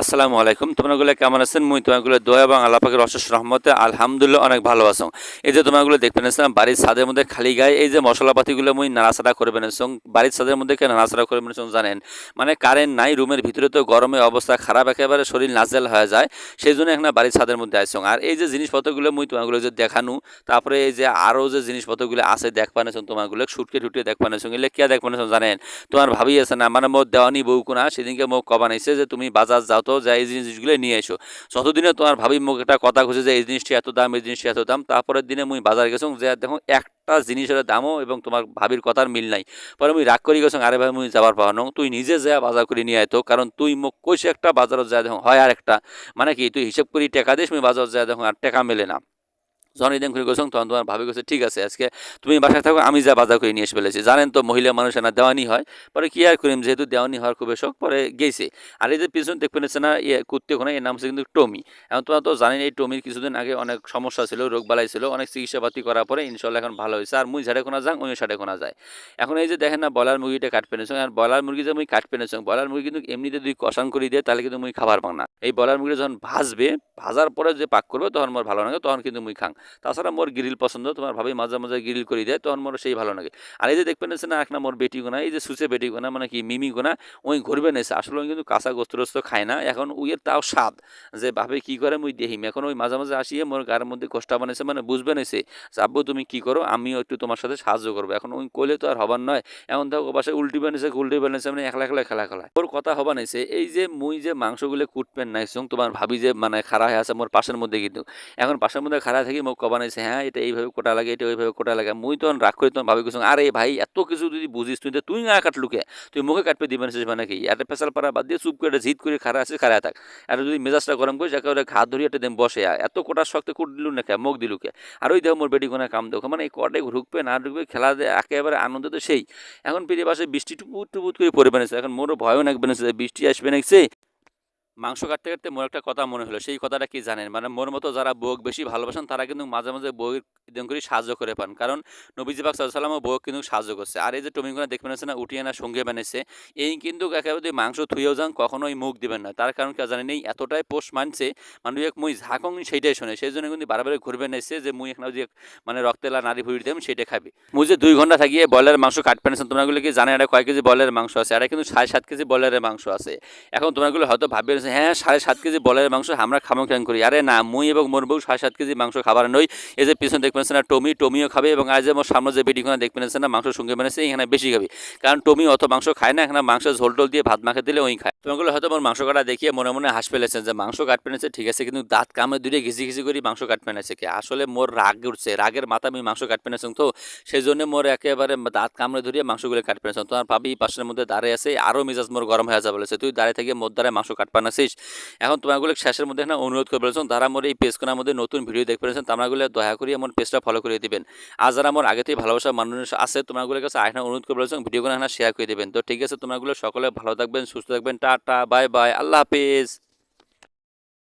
আসসালামু আলাইকুম। তোমরাগুলো কেমন আছেন? মুই তোমাগুলো দোয়া এবং আল্লাহ পাকের অশেষ রহমতে আলহামদুলিল্লাহ অনেক ভালো আছো। এই যে তোমাগুলো দেখতে পেয়েছিলাম, বাড়ির ছাদের মধ্যে খালি গায়ে এই যে মশলাপাতিগুলো মুই নাড়াচাড়া করে বেনেছং বাড়ির ছাদের মধ্যে কেন নাড়াচাড়া করে বেনেছং জানেন? মানে কারেন্ট নাই, রুমের ভিতরে তো গরমে অবস্থা খারাপ, একেবারে শরীর নাজেল হয়ে যায়। সেই জন্য এখন বাড়ির ছাদের মধ্যে আসছং আর এই যে জিনিসপত্রগুলো মুই তোমাগুলো যে দেখানু, তারপরে এই যে আরও যে জিনিসপত্রগুলো আছে দেখ পানেছং তোমাগুলো, সুটকে টুটকে দেখ পানেছং এলে কে দেখ পানেছং জানেন? তোমার ভাবি আছে না মানে মোর দেওয়ানি বউ কোনা, সেদিনকে মোক কবা নাইছে যে তুমি বাজার যাও তো যা এই জিনিসগুলো নিয়ে এসো। যতদিনে তোমার ভাবি মুখ একটা কথা খুঁজে যে এই জিনিসটি এত দাম, এই জিনিসটি এত দাম, তারপরের দিনে মুই বাজার গেছো যে দেখো একটা জিনিসের দামও এবং তোমার ভাবির কথার মিল নাই। পরে আমি রাগ করি গেছো আরে ভাই মুই যাবার পাওয়া নং তুই নিজে যা বাজার করে নিয়ে আয়তো কারণ তুই মুখ কইস একটা বাজারত যা দেখো, হয় আর একটা মানে কি, তুই হিসেব করি টাকা দিস, মুই বাজারত যা দেখো, আর টাকা মেলে না। যখন ইদান করে তখন তোমার ভাবি গেছে ঠিক আছে, আজকে তুমি বাসায় থাকো, আমি যা বাজার করে নিয়ে এসে ফেলেছি জানেন তো, মহিলা মানুষ না দেওয়ানি হয় পরে কি আর করিম যেহেতু দেওয়ানি হওয়ার খুবই শখ পরে গেছে আর এই যে পিছন দেখবেন না ইয়ে কুত্তে কোনো এর নাম হচ্ছে কিন্তু টমি। এখন তোমরা তো জানেন, এই টমির কিছুদিন আগে অনেক সমস্যা ছিল রোগ বালাই ছিল অনেক চিকিৎসাপাতি করার পরে ইনশাল্লাহ এখন ভালো হয়েছে আর মুই ঝাড়ে কোনা যাং ওই সাড়ে কোনা যায়। এখন এই যে দেখেন না ব্রয়লার মুরগিটা কাট পেনেছ আর ব্রয়লার মুরগি যে মুই কাট পেনেছ ব্রয়লার মুরগি কিন্তু এমনিতে দুই কষান করে দিয়ে, তাহলে কিন্তু মুই খাবার পাং না। এই ব্রয়লার মুরগি যখন ভাজবে ভাজার পরে যে পাক করবে তখন মোর ভালো লাগে তখন কিন্তু মুই খাং তাছাড়া মোর গ্রিল পছন্দ, তোমার ভাবি মাঝে মাঝে গ্রিল করে দেয়, তখন মোর সেই ভালো লাগে। আর এই যে দেখবেন না, এক না মোর বেটি গোনা, এই যে সুচে বেটি গোনা মানে কি মিমি গোনা, ওই ঘুরবে নেছে আসলে কিন্তু কাঁচা গোস্ত খায় না, এখন উইয়ের তাও স্বাদ। যে ভাবে কি করে, মুই দেহিম এখন ওই মাঝে মাঝে আসিয়ে মোর গায়ের মধ্যে কষ্ট বানাইছে মানে বুঝবে নেছে যে আব্বু তুমি কি করো, আমিও একটু তোমার সাথে সাহায্য করব। এখন ওই কইলে তো আর হবার নয়। এখন দেখো বাসায় উল্টি বানিয়েছে উল্টি বানিয়েছে মানে একলা একলা খেলা খেলা ওর কথা হবা নাইছে এই যে মুই যে মাংসগুলো কুটপেন নাইছুং তোমার ভাবি যে মানে খাড়া হয়ে আছে মোর পাশের মধ্যে কিন্তু। এখন পাশের মধ্যে খাড়া থাকি মোক কবা নাইছে হ্যাঁ এটা এইভাবে কোটা লাগে এটা ওইভাবে কোটা লাগে। মুই তখন রাগ করি তখন ভাবি কিছু আরে ভাই, এত কিছু যদি বুঝিস তুই তো তুই না কাটলুকে তুই মুখে কাটবে দিবেন মানে কি? একটা পেশাল পাড়া বাদ দিয়ে, চুপ করে ঝিট করে খাড়া আছে খাড়া থাক আর যদি মেজাজটা গরম করিস একেবারে ঘাত ধরি একটা দিন বসে। এত কোটার শক্তি কুট দিলু না মুখ দিলুকে আর ওই দেখো মোর বেটি কোনা কাম দেখো মানে এই কটে ঢুকবে, না ঢুকবে, খেলা একেবারে আনন্দ তো সেই। এখন ফিরে পাশে বৃষ্টি টুপুট টুপুট করে পড়ে বেনেছে এখন মোরও ভয়ও নাকবে না বৃষ্টি আসবে নাকছে মাংস কাটতে কাটতে মোর একটা কথা মনে হলো, সেই কথাটা কি জানেন মানে মোর মতো যারা বউক বেশি ভালোবাসেন, তারা কিন্তু মাঝে মাঝে বউয়ের ইদম করে সাহায্য করে পান। কারণ নবীজি পাক সাল্লামও বউক কিন্তু সাহায্য করছে। আর এই যে টমিগুলো দেখবেন আছে না, উঠিয়ে না, সঙ্গে বানিয়েছে এই কিন্তু একেবারে মাংস থুয়েও যান, কখনোই মুখ দিবেন না। তার কারণ কে জানেন এই এতটাই পোষ মানছে, মানুষ এক মুই ঝাঁকং সেইটাই শোনে, সেই জন্য কিন্তু বারবার ঘুরবে নেছে যে মুই এখানে যে মানে রক্তেলা নারী ভুড়ি দেবেন সেটা খাবে। মুই যে দুই ঘণ্টা থাকিয়ে ব্রয়লার মাংস কাটবে না তোমরাগুলো কি জানে, এটা কয় কেজি ব্রয়লার মাংস আছে? আর কিন্তু সাড়ে সাত কেজি ব্রয়লারের মাংস আছে। এখন তোমরাগুলো হয়তো ভাববে যে হ্যাঁ সাড়ে সাত কেজি বলের মাংস আমরা খামো কেন করি? আরে না, মুই এবং মোর বউ সাড়ে সাত কেজি মাংস খাবার নই। এই যে পিছনে দেখবেন না, টমি, টমিও খাবে এবং আজ যে মোর সামনে যে বেটিখানে দেখবেন না মাংস সঙ্গে বানিয়েছে, এখানে বেশি খাবে। কারণ টমি অত মাংস খায় না, এখানে মাংস ঝোল টোল দিয়ে ভাত মাখে দিলে ওই খায়। তোমাগুলো হয়তো মোর মাংস কাটা দেখিয়ে মনে মনে হাস ফেলেছেন যে, মাংস কাট পেনেছে ঠিক আছে, কিন্তু দাঁত কামে দূরে ঘিসি ঘিসি করে মাংস কাট পেনেছে কি? আসলে মোর রাগ উঠছে, রাগের মাথা আমি মাংস কাট পেনেছেন তো সেই জন্য মোর একেবারে দাঁত কামড়ে ধরিয়ে মাংসগুলো কাট পেনেছেন তোমার ভাবি পাশের মধ্যে দাঁড়িয়ে আছে আরও মেজাজ মোর গরম হয়ে যাবে বলেছে। তুই দাঁড়িয়ে থেকে মোর দ্বারা মাংস কাট পানাছিস এখন তোমাগুলো শেষের মধ্যে না অনুরোধ করে বলেছেন তারা আমার এই পেজখানার মধ্যে নতুন ভিডিও দেখতে পেরেছেন তোমরাগুলো দয়া করে আমার পেজটা ফলো করে দিবেন। আর যারা আমার আগে থেকে ভালোবাসা মানুষ আছে, তোমাগুলোর কাছে আয়না অনুরোধ করে বলেছেন ভিডিওগুলো শেয়ার করে দেবেন। তো ঠিক আছে তোমরাগুলো সকলে ভালো থাকবেন, সুস্থ থাকবেন, টাটা বাই বাই আল্লাহ হাফিজ।